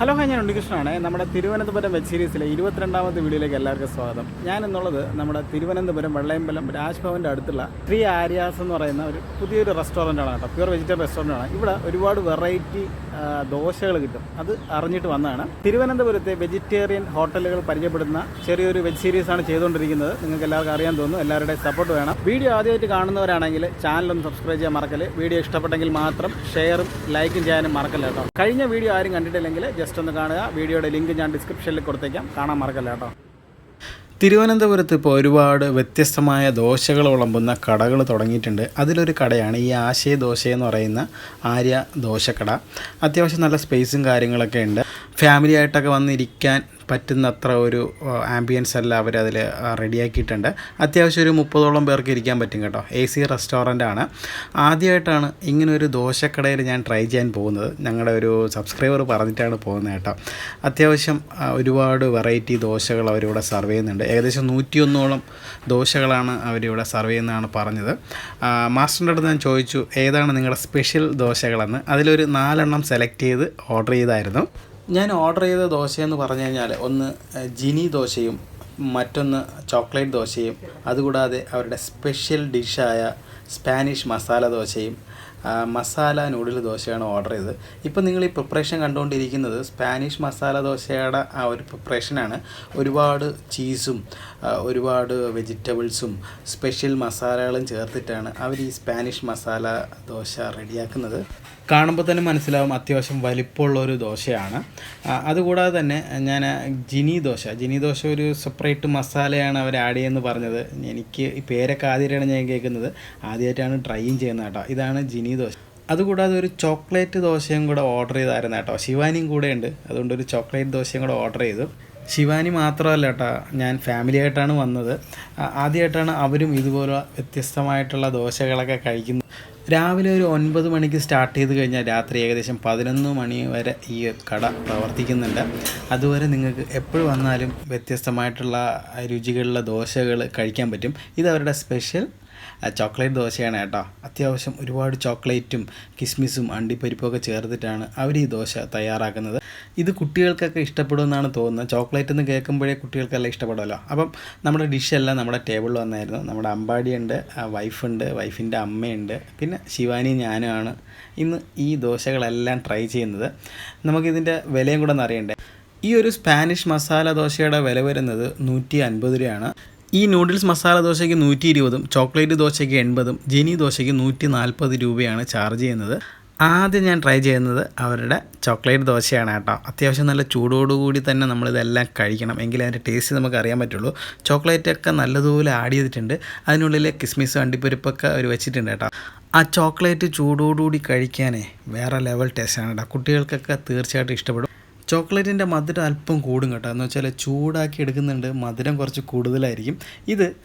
Hello hi ഞാൻ ഉണ്ണികൃഷ്ണനാണ്. നമ്മുടെ Thiruvananthapuram web സീരീസിലെ ഇരുപത്തിരണ്ടാമത്തെ വീഡിയോയിലേക്ക് എല്ലാവർക്കും സ്വാഗതം. ഞാൻ എന്നുള്ളത് നമ്മുടെ തിരുവനന്തപുരം വെള്ളയമ്പലം രാജ്ഭവന്റെ അടുത്തുള്ള ശ്രീ ആര്യാസ് എന്ന് പറയുന്ന ഒരു പുതിയൊരു റെസ്റ്റോറന്റാണ് കേട്ടോ. പ്യുവർ വെജിറ്റബിൾ റെസ്റ്റോറന്റാണ് ഇവിടെ ഒരുപാട് വെറൈറ്റി ദോശകൾ കിട്ടും. അത് അറിഞ്ഞിട്ട് വന്നതാണ്. തിരുവനന്തപുരത്തെ വെജിറ്റേറിയൻ ഹോട്ടലുകൾ പരിചയപ്പെടുന്ന ചെറിയൊരു വെജ് സീരീസ് ആണ് ചെയ്തുകൊണ്ടിരിക്കുന്നത്. നിങ്ങൾക്ക് എല്ലാവർക്കും അറിയാൻ തോന്നുന്നു. എല്ലാവരുടെയും സപ്പോർട്ട് വേണം. വീഡിയോ ആദ്യമായിട്ട് കാണുന്നവരാണെങ്കിൽ ചാനലൊന്ന് സബ്സ്ക്രൈബ് ചെയ്യാൻ മറക്കൽ വീഡിയോ ഇഷ്ടപ്പെട്ടെങ്കിൽ മാത്രം ഷെയറും ലൈക്കും ചെയ്യാനും മറക്കല്ല കേട്ടോ. കഴിഞ്ഞ വീഡിയോ ആരും കണ്ടിട്ടില്ലെങ്കിൽ ജസ്റ്റ് ഒന്ന് കാണുക. വീഡിയോയുടെ ലിങ്ക് ഞാൻ ഡിസ്ക്രിപ്ഷനിൽ കൊടുത്തേക്കാം. കാണാൻ മറക്കല്ല കേട്ടോ. തിരുവനന്തപുരത്ത് ഇപ്പോൾ ഒരുപാട് വ്യത്യസ്തമായ ദോശകൾ വിളമ്പുന്ന കടകൾ തുടങ്ങിയിട്ടുണ്ട്. അതിലൊരു കടയാണ് ഈ ആശയ ദോശ എന്ന് പറയുന്ന ആര്യ ദോശക്കട അത്യാവശ്യം നല്ല സ്പേസും കാര്യങ്ങളൊക്കെ ഉണ്ട്. ഫാമിലി ആയിട്ടൊക്കെ വന്നിരിക്കാൻ പറ്റുന്നത്ര ഒരു ആംബിയൻസ് അല്ല അവർ അതിൽ റെഡിയാക്കിയിട്ടുണ്ട് അത്യാവശ്യം ഒരു മുപ്പതോളം പേർക്ക് ഇരിക്കാൻ പറ്റും കേട്ടോ. എ സി റെസ്റ്റോറന്റ് ആണ്. ആദ്യമായിട്ടാണ് ഇങ്ങനെ ഒരു ദോശക്കടയിൽ ഞാൻ ട്രൈ ചെയ്യാൻ പോകുന്നത്. ഞങ്ങളുടെ ഒരു സബ്സ്ക്രൈബർ പറഞ്ഞിട്ടാണ് പോകുന്നത് കേട്ടോ. അത്യാവശ്യം ഒരുപാട് വെറൈറ്റി ദോശകൾ അവരിവിടെ സർവ് ചെയ്യുന്നുണ്ട്. ഏകദേശം നൂറ്റിയൊന്നോളം ദോശകളാണ് അവരിവിടെ സർവ് ചെയ്യുന്നതാണ് പറഞ്ഞത്. മാസ്റ്ററിന്റെ അടുത്ത് ഞാൻ ചോദിച്ചു ഏതാണ് നിങ്ങളുടെ സ്പെഷ്യൽ ദോശകളെന്ന്? അതിലൊരു നാലെണ്ണം സെലക്ട് ചെയ്ത് ഓർഡർ ചെയ്തായിരുന്നു. ഞാൻ ഓർഡർ ചെയ്ത ദോശയെന്ന് പറഞ്ഞു കഴിഞ്ഞാൽ ഒന്ന് ജിനി ദോശയും മറ്റൊന്ന് ചോക്ലേറ്റ് ദോശയും അതുകൂടാതെ അവരുടെ സ്പെഷ്യൽ ഡിഷായ സ്പാനിഷ് മസാല ദോശയും മസാല നൂഡിൽ ദോശയാണ് ഓർഡർ ചെയ്തത്. ഇപ്പം നിങ്ങൾ ഈ പ്രിപ്പറേഷൻ കണ്ടുകൊണ്ടിരിക്കുന്നത് സ്പാനിഷ് മസാല ദോശയുടെ ആ ഒരു പ്രിപ്പറേഷനാണ് ഒരുപാട് ചീസും ഒരുപാട് വെജിറ്റബിൾസും സ്പെഷ്യൽ മസാലകളും ചേർത്തിട്ടാണ് അവർ ഈ സ്പാനിഷ് മസാല ദോശ റെഡിയാക്കുന്നത് കാണുമ്പോൾ തന്നെ മനസ്സിലാവും അത്യാവശ്യം വലിപ്പമുള്ള ഒരു ദോശയാണ്. അതുകൂടാതെ തന്നെ ഞാൻ ജിനി ദോശ. ജിനി ദോശ ഒരു സെപ്പറേറ്റ് മസാലയാണ് അവർ ആഡ് ചെയ്യുമെന്ന് പറഞ്ഞത്. എനിക്ക് ഈ പേരൊക്കെ ആദ്യമായിട്ടാണ് ഞാൻ കേൾക്കുന്നത്. ആദ്യമായിട്ടാണ് ട്രൈയും ചെയ്യുന്നത് കേട്ടോ. ഇതാണ് ജിനി ദോശ. അതുകൂടാതെ ഒരു ചോക്ലേറ്റ് ദോശയും കൂടെ ഓർഡർ ചെയ്തായിരുന്നു കേട്ടോ. ശിവാനിയും കൂടെ ഉണ്ട്. അതുകൊണ്ട് ഒരു ചോക്ലേറ്റ് ദോശയും കൂടെ ഓർഡർ ചെയ്തു. ശിവാനി മാത്രമല്ല കേട്ടോ ഞാൻ ഫാമിലി ആയിട്ടാണ് വന്നത്. ആദ്യമായിട്ടാണ് അവരും ഇതുപോലെ വ്യത്യസ്തമായിട്ടുള്ള ദോശകളൊക്കെ കഴിക്കുന്നത്. രാവിലെ ഒരു ഒൻപത് മണിക്ക് സ്റ്റാർട്ട് ചെയ്ത് കഴിഞ്ഞാൽ രാത്രി ഏകദേശം പതിനൊന്ന് മണി വരെ ഈ കട പ്രവർത്തിക്കുന്നുണ്ട്. അതുവരെ നിങ്ങൾക്ക് എപ്പോൾ വന്നാലും വ്യത്യസ്തമായിട്ടുള്ള രുചികളുള്ള ദോശകൾ കഴിക്കാൻ പറ്റും. ഇത് അവരുടെ സ്പെഷ്യൽ ചോക്ലേറ്റ് ദോശയാണ് കേട്ടോ. അത്യാവശ്യം ഒരുപാട് ചോക്ലേറ്റും കിസ്മിസും അണ്ടിപ്പരിപ്പൊക്കെ ചേർത്തിട്ടാണ് അവർ ഈ ദോശ തയ്യാറാക്കുന്നത്. ഇത് കുട്ടികൾക്കൊക്കെ ഇഷ്ടപ്പെടുമെന്നാണ് തോന്നുന്നത്. ചോക്ലേറ്റ് എന്ന് കേൾക്കുമ്പോഴേ കുട്ടികൾക്കെല്ലാം ഇഷ്ടപ്പെടുമല്ലോ. അപ്പം നമ്മുടെ ഡിഷെല്ലാം നമ്മുടെ ടേബിളിൽ വന്നായിരുന്നു. നമ്മുടെ അമ്പാടിയുണ്ട് വൈഫുണ്ട് വൈഫിന്റെ അമ്മയുണ്ട് പിന്നെ ശിവാനി ഞാനുമാണ് ഇന്ന് ഈ ദോശകളെല്ലാം ട്രൈ ചെയ്യുന്നത്. നമുക്കിതിന്റെ വിലയും കൂടെ ഒന്ന് അറിയണ്ടേ? ഈ ഒരു സ്പാനിഷ് മസാല ദോശയുടെ വില വരുന്നത് നൂറ്റി അൻപത് രൂപയാണ്. ഈ നൂഡിൽസ് മസാല ദോശയ്ക്ക് നൂറ്റി ഇരുപതും ചോക്ലേറ്റ് ദോശയ്ക്ക് എൺപതും ജിനി ദോശയ്ക്ക് നൂറ്റി നാൽപ്പത് രൂപയാണ് ചാർജ് ചെയ്യുന്നത്. ആദ്യം ഞാൻ ട്രൈ ചെയ്യുന്നത് അവരുടെ ചോക്ലേറ്റ് ദോശയാണ് കേട്ടോ. അത്യാവശ്യം നല്ല ചൂടോടുകൂടി തന്നെ നമ്മളിതെല്ലാം കഴിക്കണം. എങ്കിലേ അതിന്റെ ടേസ്റ്റ് നമുക്ക് അറിയാൻ പറ്റുള്ളൂ. ചോക്ലേറ്റൊക്കെ നല്ലതുപോലെ ആഡ് ചെയ്തിട്ടുണ്ട്. അതിനുള്ളിൽ കിസ്മിസ് അണ്ടിപ്പരിപ്പൊക്കെ അവർ വെച്ചിട്ടുണ്ട് കേട്ടോ. ആ ചോക്ലേറ്റ് ചൂടോടുകൂടി കഴിക്കാനേ വേറെ ലെവൽ ടേസ്റ്റാണ് കേട്ടോ. കുട്ടികൾക്കൊക്കെ തീർച്ചയായിട്ടും ഇഷ്ടപ്പെടും. ചോക്ലേറ്റിന്റെ മധുരം അല്പം കൂടും കേട്ടോ. എന്ന് വെച്ചാൽ ചൂടാക്കി എടുക്കുന്നുണ്ട്. മധുരം കുറച്ച് കൂടുതലായിരിക്കും. ഇത്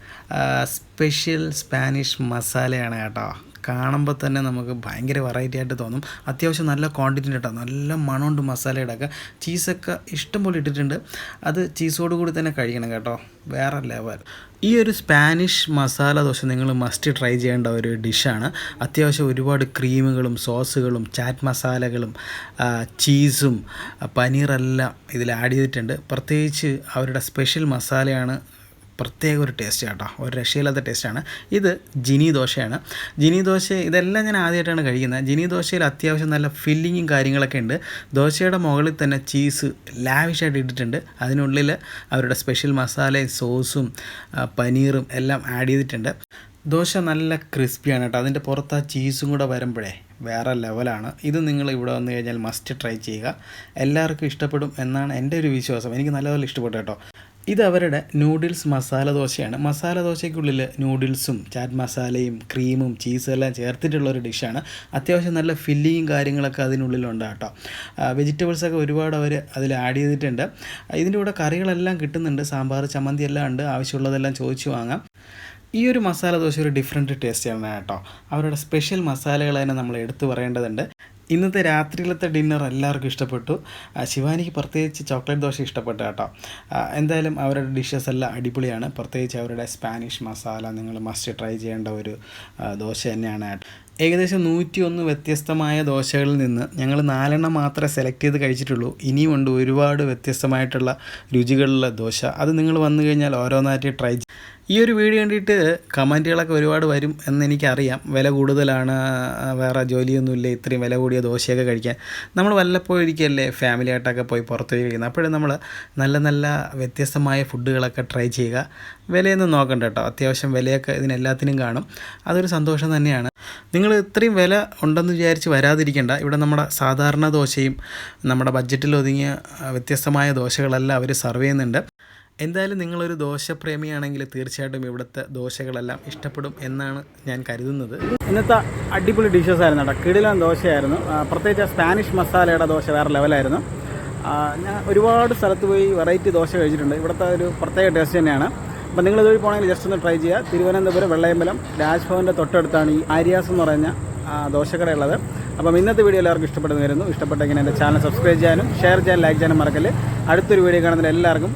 സ്പെഷ്യൽ സ്പാനിഷ് മസാലയാണ് കേട്ടോ. കാണുമ്പോൾ തന്നെ നമുക്ക് ഭയങ്കര വെറൈറ്റി ആയിട്ട് തോന്നും. അത്യാവശ്യം നല്ല ക്വാണ്ടിറ്റി കേട്ടോ നല്ല മണമുണ്ട് മസാലയുടെ ഒക്കെ ചീസൊക്കെ ഇഷ്ടംപോലെ ഇട്ടിട്ടുണ്ട്. അത് ചീസോട് കൂടി തന്നെ കഴിക്കണം കേട്ടോ. വേറെ ലെവൽ ഈ ഒരു സ്പാനിഷ് മസാല ദോശ നിങ്ങൾ മസ്റ്റ് ട്രൈ ചെയ്യേണ്ട ഒരു ഡിഷാണ് അത്യാവശ്യം ഒരുപാട് ക്രീമുകളും സോസുകളും ചാറ്റ് മസാലകളും ചീസും പനീറെല്ലാം ഇതിൽ ആഡ് ചെയ്തിട്ടുണ്ട്. പ്രത്യേകിച്ച് അവരുടെ സ്പെഷ്യൽ മസാലയാണ് പ്രത്യേക ഒരു ടേസ്റ്റ് കേട്ടോ. ഒരു രക്ഷയില്ലാത്ത ടേസ്റ്റാണ് ഇത് ജിനി ദോശയാണ്. ജിനി ദോശ ഇതെല്ലാം ഞാൻ ആദ്യമായിട്ടാണ് കഴിക്കുന്നത്. ജിനി ദോശയിൽ അത്യാവശ്യം നല്ല ഫില്ലിങ്ങും കാര്യങ്ങളൊക്കെ ഉണ്ട്. ദോശയുടെ മുകളിൽ തന്നെ ചീസ് ലാവിഷായിട്ട് ഇട്ടിട്ടുണ്ട്. അതിനുള്ളിൽ അവരുടെ സ്പെഷ്യൽ മസാലയും സോസും പനീറും എല്ലാം ആഡ് ചെയ്തിട്ടുണ്ട്. ദോശ നല്ല ക്രിസ്പിയാണ് കേട്ടോ. അതിന്റെ പുറത്ത് ആ ചീസും കൂടെ വരുമ്പോഴേ വേറെ ലെവലാണ് ഇത് നിങ്ങൾ ഇവിടെ വന്നു കഴിഞ്ഞാൽ മസ്റ്റ് ട്രൈ ചെയ്യുക. എല്ലാവർക്കും ഇഷ്ടപ്പെടും എന്നാണ് എന്റെ ഒരു വിശ്വാസം. എനിക്ക് നല്ലപോലെ ഇഷ്ടപ്പെട്ടു കേട്ടോ. ഇത് അവരുടെ നൂഡിൽസ് മസാല ദോശയാണ്. മസാല ദോശയ്ക്കുള്ളിൽ നൂഡിൽസും ചാറ്റ് മസാലയും ക്രീമും ചീസും എല്ലാം ചേർത്തിട്ടുള്ള ഒരു ഡിഷാണ് അത്യാവശ്യം നല്ല ഫില്ലിങ്ങും കാര്യങ്ങളൊക്കെ അതിനുള്ളിലുണ്ട് കേട്ടോ വെജിറ്റബിൾസൊക്കെ ഒരുപാട് അവർ അതിൽ ആഡ് ചെയ്തിട്ടുണ്ട്. ഇതിന്റെ കൂടെ കറികളെല്ലാം കിട്ടുന്നുണ്ട്. സാമ്പാർ ചമ്മന്തി എല്ലാം ഉണ്ട്. ആവശ്യമുള്ളതെല്ലാം ചോദിച്ചു വാങ്ങാം. ഈ ഒരു മസാല ദോശ ഒരു ഡിഫറെന്റ് ടേസ്റ്റ് ആണ് കേട്ടോ. അവരുടെ സ്പെഷ്യൽ മസാലകൾ തന്നെ നമ്മൾ എടുത്തു പറയേണ്ടതുണ്ട്. ഇന്നത്തെ രാത്രിയിലത്തെ ഡിന്നർ എല്ലാവർക്കും ഇഷ്ടപ്പെട്ടു. ശിവാനിക്ക് പ്രത്യേകിച്ച് ചോക്ലേറ്റ് ദോശ ഇഷ്ടപ്പെട്ടു കേട്ടോ. എന്തായാലും അവരുടെ ഡിഷസ് എല്ലാം അടിപൊളിയാണ്. പ്രത്യേകിച്ച് അവരുടെ സ്പാനിഷ് മസാല നിങ്ങൾ മസ്റ്റ് ട്രൈ ചെയ്യേണ്ട ഒരു ദോശ തന്നെയാണ്. ഏകദേശം നൂറ്റി ഒന്ന് വ്യത്യസ്തമായ ദോശകളിൽ നിന്ന് ഞങ്ങൾ നാലെണ്ണം മാത്രമേ സെലക്ട് ചെയ്ത് കഴിച്ചിട്ടുള്ളൂ. ഇനിയുമുണ്ട് ഒരുപാട് വ്യത്യസ്തമായിട്ടുള്ള രുചികളുള്ള ദോശ. അത് നിങ്ങൾ വന്നു കഴിഞ്ഞാൽ ഓരോന്നായിട്ട് ട്രൈ ഈ ഒരു വീഡിയോ കണ്ടിട്ട് കമന്റുകളൊക്കെ ഒരുപാട് വരും എന്ന് എന്നെനിക്കറിയാം. വില കൂടുതലാണ് വേറെ ജോലിയൊന്നുമില്ല ഇത്രയും വില കൂടിയ ദോശയൊക്കെ കഴിക്കാൻ. നമ്മൾ വല്ലപ്പോഴും ഒരിക്കലല്ലേ ഫാമിലി ആയിട്ടൊക്കെ പോയി പുറത്ത് കഴിക്കുന്നത് അപ്പോഴും നമ്മൾ നല്ല നല്ല വ്യത്യസ്തമായ ഫുഡുകളൊക്കെ ട്രൈ ചെയ്യുക. വിലയൊന്നും നോക്കണ്ട കേട്ടോ. അത്യാവശ്യം വിലയൊക്കെ ഇതിനെല്ലാത്തിനും കാണും. അതൊരു സന്തോഷം തന്നെയാണ്. നിങ്ങൾ ഇത്രയും വില ഉണ്ടെന്ന് വിചാരിച്ച് വരാതിരിക്കേണ്ട. ഇവിടെ നമ്മുടെ സാധാരണ ദോശയും നമ്മുടെ ബഡ്ജറ്റിൽ ഒതുങ്ങിയ വ്യത്യസ്തമായ ദോശകളെല്ലാം അവർ സർവ് ചെയ്യുന്നുണ്ട്. എന്തായാലും നിങ്ങളൊരു ദോശപ്രേമിയാണെങ്കിൽ തീർച്ചയായിട്ടും ഇവിടുത്തെ ദോശകളെല്ലാം ഇഷ്ടപ്പെടും എന്നാണ് ഞാൻ കരുതുന്നത്. ഇന്നത്തെ അടിപൊളി ഡിഷസ് ആയിരുന്നു കേട്ടോ. കിടിലൻ ദോശയായിരുന്നു. പ്രത്യേകിച്ച് സ്പാനിഷ് മസാലയുടെ ദോശ വേറെ ലെവലായിരുന്നു ഞാൻ ഒരുപാട് സ്ഥലത്ത് പോയി വെറൈറ്റി ദോശ കഴിച്ചിട്ടുണ്ട്. ഇവിടുത്തെ ഒരു പ്രത്യേക ടേസ്റ്റ് തന്നെയാണ്. അപ്പം നിങ്ങൾ ഇതുവഴി പോകണമെങ്കിൽ ജസ്റ്റ് ഒന്ന് ട്രൈ ചെയ്യുക. തിരുവനന്തപുരം വെള്ളയമ്പലം രാജ്ഭവന്റെ തൊട്ടടുത്താണ് ഈ ആര്യാസ് എന്ന് പറഞ്ഞ ദോശക്കടയുള്ളത്. അപ്പം ഇന്നത്തെ വീഡിയോ എല്ലാവർക്കും ഇഷ്ടപ്പെടുന്നു വരുന്നു ഇഷ്ടപ്പെട്ടെങ്കിൽ എന്റെ ചാനൽ സബ്സ്ക്രൈബ് ചെയ്യാനും ഷെയർ ചെയ്യാനും ലൈക്ക് ചെയ്യാനും മറക്കല്ലേ. അടുത്തൊരു വീഡിയോ കാണുന്നതിൽ എല്ലാവർക്കും